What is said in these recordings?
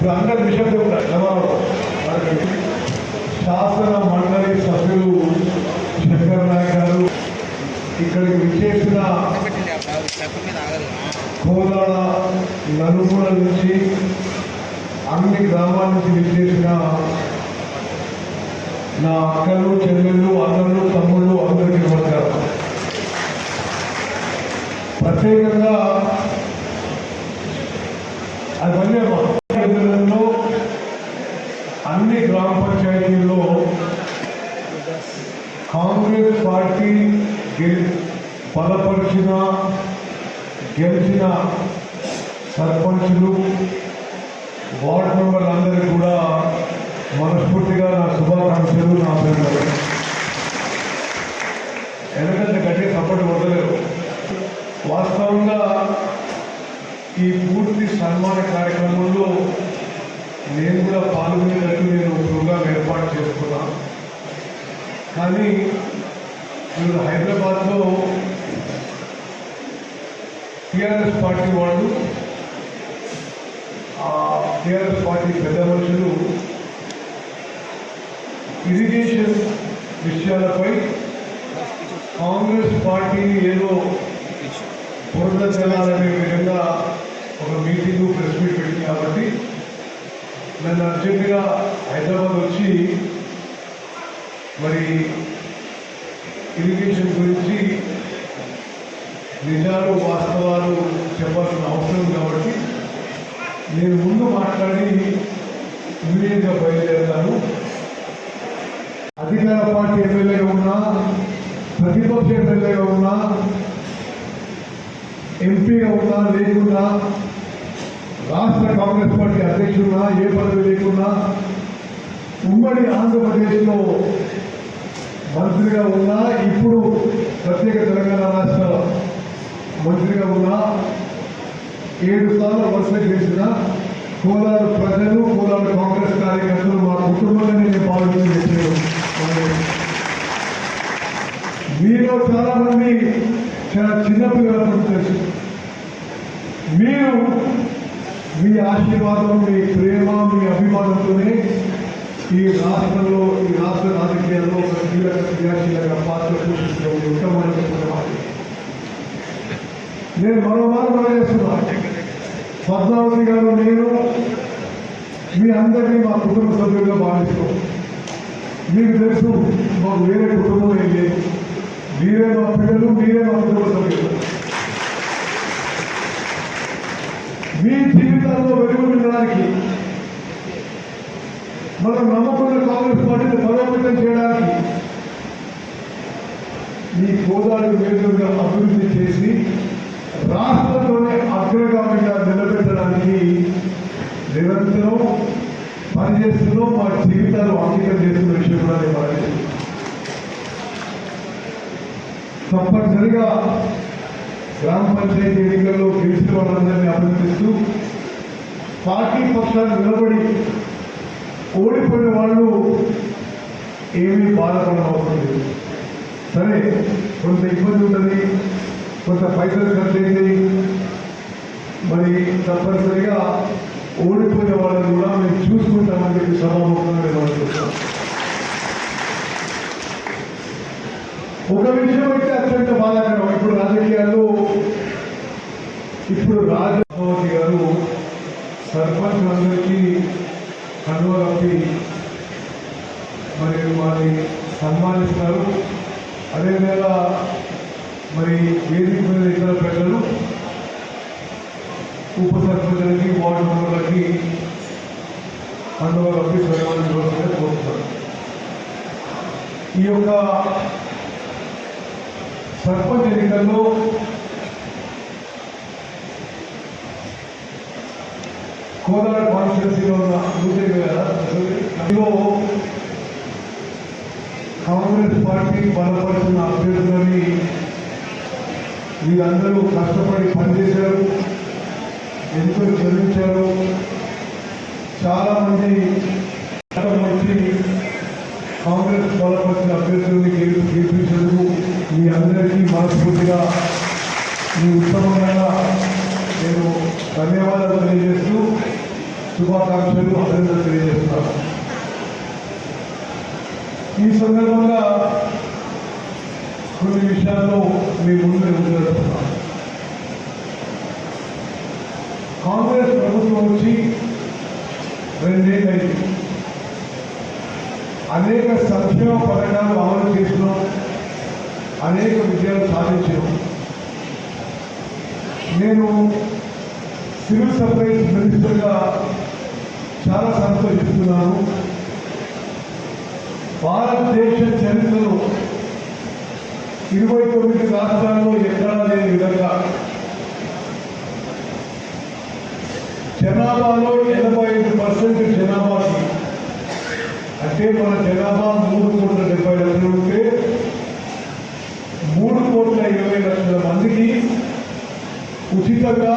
ఇప్పుడు అందరి విషయం చెప్తారు జవాబు శాసన మండలి సభ్యులు శంకర్ నాయక్ గారు ఇక్కడికి విచ్చేసిన కోదాడ నలుమూల నుంచి అన్ని గ్రామాల నుంచి విచ్చేసిన నా అక్కలు చెల్లెళ్ళు అన్నలు తమ్ముళ్ళు అందరికీ నమస్కారం ప్రత్యేకంగా అది మళ్ళీ అన్ని గ్రామ పంచాయతీల్లో కాంగ్రెస్ పార్టీ గెలి బలపరిచిన గెలిచిన సర్పంచులు వార్డు మెంబర్లందరికీ కూడా మనస్ఫూర్తిగా నా శుభాకాంక్షలు నా అభినందనలు ఎందుకంటే గట్టి సపోర్ట్ కొట్టలేరు వాస్తవంగా ఈ పూర్తి సన్మాన కార్యక్రమంలో నేను కూడా పాల్గొనేటట్టు నేను ప్రోగ్రాం ఏర్పాటు చేసుకున్నాను. కానీ ఇప్పుడు హైదరాబాద్లో టీఆర్ఎస్ పార్టీ వాళ్ళు ఆ టీఆర్ఎస్ పార్టీ పెద్ద మనుషులు ఇరిగేషన్ విషయాలపై కాంగ్రెస్ పార్టీని ఏదో బురద జలాలనే విధంగా ఒక మీటింగ్ ప్రెస్ మీట్ పెట్టింది కాబట్టి నన్ను అర్జెంటుగా హైదరాబాద్ వచ్చి మరి ఇరిగేషన్ గురించి నిజాలు వాస్తవాలు చెప్పాల్సిన అవసరం కాబట్టి నేను ముందు మాట్లాడి ఇమీడియట్గా బయలుదేరుతాను. అధికార పార్టీ ఎమ్మెల్యేగా ఉన్నా ప్రతిపక్ష ఎమ్మెల్యేగా ఉన్నా ఎంపీగా ఉన్నా లేకున్నా రాష్ట్ర కాంగ్రెస్ పార్టీ అధ్యక్షుడున్నా ఏ పదవి లేకున్నా ఉమ్మడి ఆంధ్రప్రదేశ్లో మంత్రిగా ఉన్నా ఇప్పుడు ప్రత్యేక తెలంగాణ రాష్ట్ర మంత్రిగా ఉన్నా ఏడు సార్లు వరుస చేసిన కోలారు ప్రజలు కోలారు కాంగ్రెస్ కార్యకర్తలు మా కుటుంబంగా నేను పాల్గొని చెప్పాను మీలో చాలా మంది చాలా చిన్నపిల్లలకు తెలుసు. మీరు మీ ఆశీర్వాదం మీ ప్రేమ మీ అభిమానంతోనే ఈ రాష్ట్రంలో ఈ రాష్ట్ర రాజకీయాల్లో ఒక కీలక క్రియాశీలక పాత్ర పోషించడం ఉత్తమమైన నేను మరోమారు మనం చేస్తున్నా. పద్మావతి గారు నేను మీ అందరినీ మా కుటుంబ సభ్యులుగా భావిస్తాం మీకు తెలుసు మాకు వేరే కుటుంబం ఏం లేదు. మీరే మా పిల్లలు మీరే మా కుటుంబ సభ్యులు. మీ జీవితాల్లో వెలుగుండడానికి మనం నమ్మకున్న కాంగ్రెస్ పార్టీని బలోపేతం చేయడానికి మీ గోదావరి నియోజకవర్గం అభివృద్ధి చేసి రాష్ట్రంలోనే అగ్రగామిగా నిలబెట్టడానికి నిరంతరం పనిచేస్తున్నాం మా జీవితాలు అంకితం చేస్తున్న విషయం కూడా నేను తప్పనిసరిగా గ్రామ పంచాయతీ ఎన్నికల్లో గెలిచిన వాళ్ళందరినీ అభినందిస్తూ పార్టీ పక్షాన్ని నిలబడి ఓడిపోయిన వాళ్ళు ఏమీ బాధపడడం అవసరం లేదు. సరే కొంత ఇబ్బంది ఉంటుంది కొంత పైసలు ఖర్చు మరి తప్పనిసరిగా ఓడిపోయే వాళ్ళని కూడా మేము చూసుకుంటామని చెప్పి సభాముఖంగా నేను ఒక విషయం అయితే అత్యంత బాధాకరం. ఇప్పుడు రాజకీయాల్లో ఇప్పుడు రాజభవతి గారు సర్పంచ్ అందరికీ కనువ కప్పి మరి వారిని సన్మానిస్తారు. అదేవిధంగా మరి వేదిక మీద ఇతర ప్రజలు ఉప సర్పంచులకి వార్డు మెంబర్లకి అందువల్ల కప్పి సన్మానించవలసిందే కోరుతున్నారు ఈ యొక్క సర్పంచ్ ఎన్నికల్లో కోదాడ కాన్స్టిట్యూన్సీలో ఉన్న నూతన అందులో కాంగ్రెస్ పార్టీ బలపడుతున్న అభ్యర్థులని మీరందరూ కష్టపడి పనిచేశారు ఎంతో శ్రమించారు చాలా మంది వచ్చి కాంగ్రెస్ బలపరిచిన అభ్యర్థుల్ని గెలు గెలిపించేందుకు మీ అందరికీ మనస్ఫూర్తిగా మీ ఉత్తమంగా నేను ధన్యవాదాలు తెలియజేస్తూ శుభాకాంక్షలు అభినందనలు తెలియజేస్తున్నాను. ఈ సందర్భంగా కొన్ని విషయాల్లో మీ ముందు ఉంటున్నాను కాంగ్రెస్ ప్రభుత్వం వచ్చి రెండేళ్ళైంది అనేక సంక్షేమ పథకాలు అమలు చేసినాం. అనేక విజయాలు సాధించాం నేను సివిల్ సప్లైస్ మినిస్టర్గా చాలా సంతోషిస్తున్నాను. భారతదేశ చరిత్రలో ఇరవై తొమ్మిది రాష్ట్రాల్లో ఎక్కడా లేని విధంగా జనాభాలో ఎనభై ఐదు పర్సెంట్ జనాభాకి అంటే మన జనాభా మూడు కోట్ల డెబ్బై లక్షలు ఉంటే మూడు కోట్ల ఇరవై లక్షల మందికి ఉచితంగా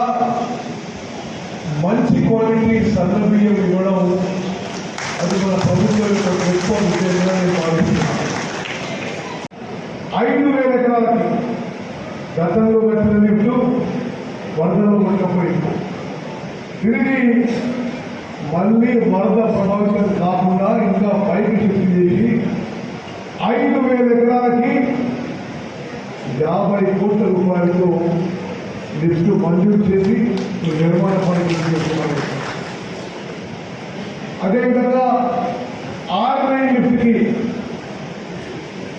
మంచి క్వాలిటీ సన్న బియ్యం ఇవ్వడం అది మన ప్రభుత్వం యొక్క గొప్ప ఉద్దేశంగా నేను భావిస్తున్నాను. ఐదు వేల ఎకరాలకి గతంలో కట్టిన నిధులు వరదలో కొట్టకపోయింది. తిరిగి మళ్ళీ వరద ప్రభావితం కాకుండా ఇంకా పైకి షిఫ్ట్ చేసి ఐదు వేల ఎకరాలకి యాభై కోట్ల రూపాయలతో లిస్టు మంజూరు చేసి నిర్మాణ పనులు చేస్తున్నారు. అదేవిధంగా ఆన్లైన్ లిఫ్ట్కి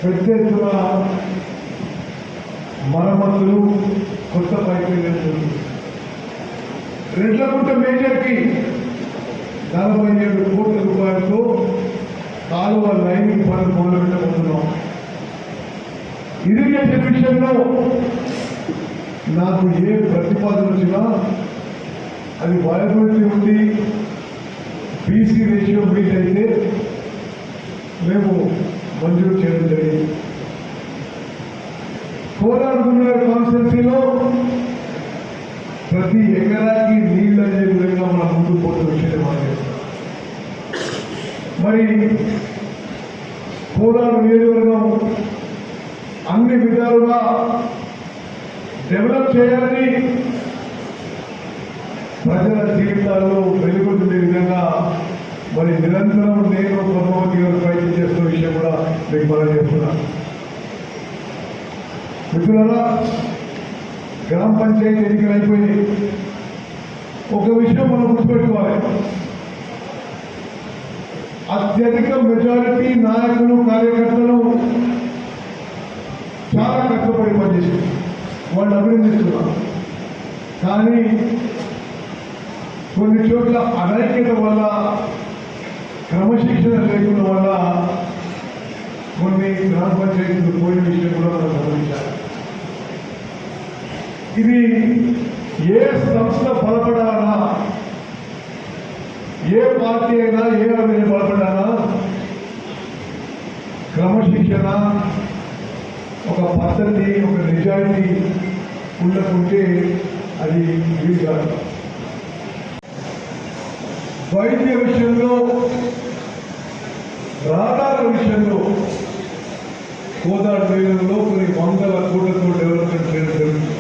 పెద్ద ఎత్తున మరమ్మతులు కొత్త పైపులు రెడ్లకుంట మేజర్కి నలభై ఏడు కోట్ల రూపాయలతో కాలువ లైనింగ్ పనులు మొదలుపెట్టబోతున్నాం. ఇరిగేషన్ విషయంలో నాకు ఏ ప్రతిపాదన వచ్చినా అది వయబిలిటీ ఉంది బీసీ రేషియో మీట్ అయితే మేము మంజూరు చేయడం జరిగింది. కోలార్ గుండె కాన్స్టిట్యూన్సీలో ప్రతి ఎకరాకి నీళ్ళు అనే విధంగా మనం ముందుకు పోతున్న విషయం మనం చేస్తాం. మరి కోలార్ నియోజకవర్గం అన్ని విధాలుగా డెవలప్ చేయాలని ప్రజల జీవితాల్లో వెలుగుతుండే విధంగా మరి నిరంతరం నేను పద్మావతి గారు ప్రయత్నం చేస్తున్న విషయం కూడా మీకు మనం చేస్తున్నాను మిత్రులారా గ్రామ పంచాయతీ ఎన్నికలు అయిపోయి ఒక విషయం మనం గుర్తుపెట్టుకోవాలి. అత్యధిక మెజారిటీ నాయకులు కార్యకర్తలు చాలా కష్టపడి పనిచేసారు వాళ్ళు అభినందిస్తున్నారు కానీ కొన్ని చోట్ల అనైక్యత వల్ల క్రమశిక్షణ లేకుండా వల్ల కొన్ని గ్రామ పంచాయతీలు పోయిన విషయం కూడా మనం గమనించాలి. ఇది ఏ సంస్థ బలపడాలా ఏ పార్టీ అయినా ఏ అభివృద్ధి బలపడాలా క్రమశిక్షణ ఒక పద్ధతి ఒక నిజాయితీ ఉండకుంటే అది వీలు కాదు. వైద్య విషయంలో రాధాల విషయంలో కోదాడు వేలంలో కొన్ని వందల కోట్లతో డెవలప్మెంట్ చేయడం జరుగుతుంది.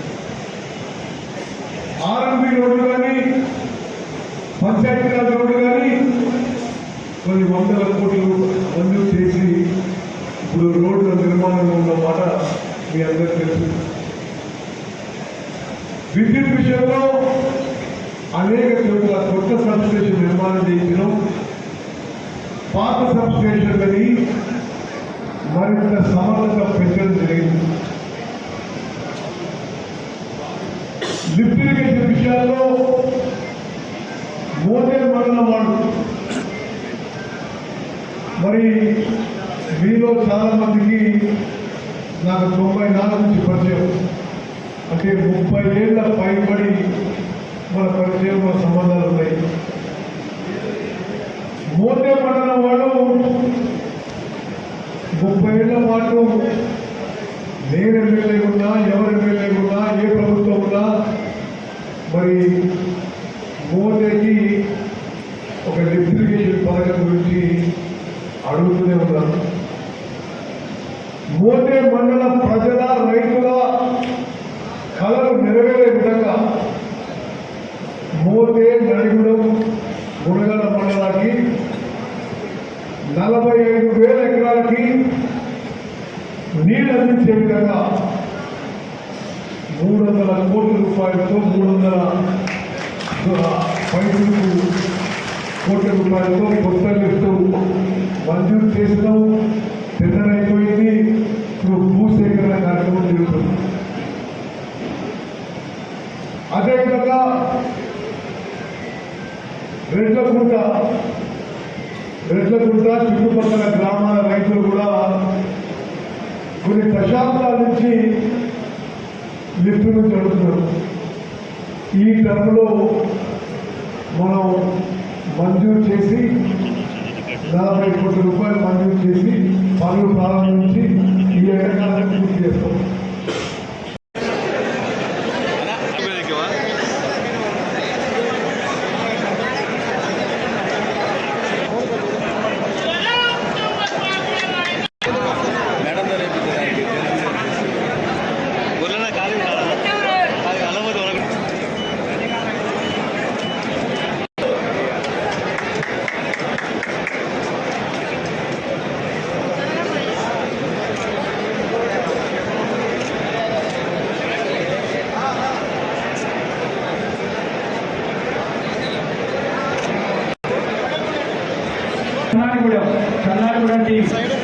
ఆర్ఎంబి రోడ్డు కానీ పంచాయతీరాజ్ రోడ్డు కానీ కొన్ని వందల కోట్లు మంజూరు చేసి ఇప్పుడు రోడ్ల నిర్మాణంలో మీ అందరూ తెలుసు. విద్యుత్ విషయంలో అనేక చోట్ల కొత్త సబ్స్టేషన్ నిర్మాణం చేసినాం పాత సబ్స్టేషన్లని మరింత సమర్థత పెంచడం జరిగింది. లిఫ్ట్ ఇరిగేషన్ విషయాల్లో మోదే మండలం వాళ్ళు. మరి మీలో చాలా మందికి నాకు తొంభై నాలుగు నుంచి పరిచయం అంటే ముప్పై ఏళ్ళ పైబడి మన పరిచయం మన సంబంధాలు ఉన్నాయి మోతే మండలం వాళ్ళు ముప్పై ఏళ్ళ పాటు నేను ఎమ్మెల్యే ఉన్నా ఎవరు ఎమ్మెల్యే ఉన్నా ఏ ప్రభుత్వం ఉన్నా మరి మోదేకి ఒక లిఫ్టిగేషన్ పథకం గురించి అడుగుతూనే ఉన్నాను మోతే మండల ప్రజల రైతుల కళలు నెరవేరే విధంగా మోతే నడిగుడం గుణ రైతులకు కోట్ల రూపాయలతో కొత్త లిఫ్ట్ మంజూరు చేసినాం. టెండర్ ఇప్పుడు భూసేకరణ కార్యక్రమం జరుగుతుంది. అదేవిధంగా రెడ్లకుంట రెడ్లకుంట చుట్టుపక్కల గ్రామాల రైతులు కూడా కొన్ని దశాబ్దాల నుంచి లిఫ్ట్ నుంచి అడుగుతున్నారు ఈ టర్మ్లో మంజూరు చేసి నలభై కోట్ల రూపాయలు మంజూరు చేసి పనులు ప్రారంభించి ఈ ఎండాకాలానికి పూర్తి చేస్తాం గొర్రెల కాదు కాదా అది అలవదు కర్ణాటక కన్నాడిగూడెం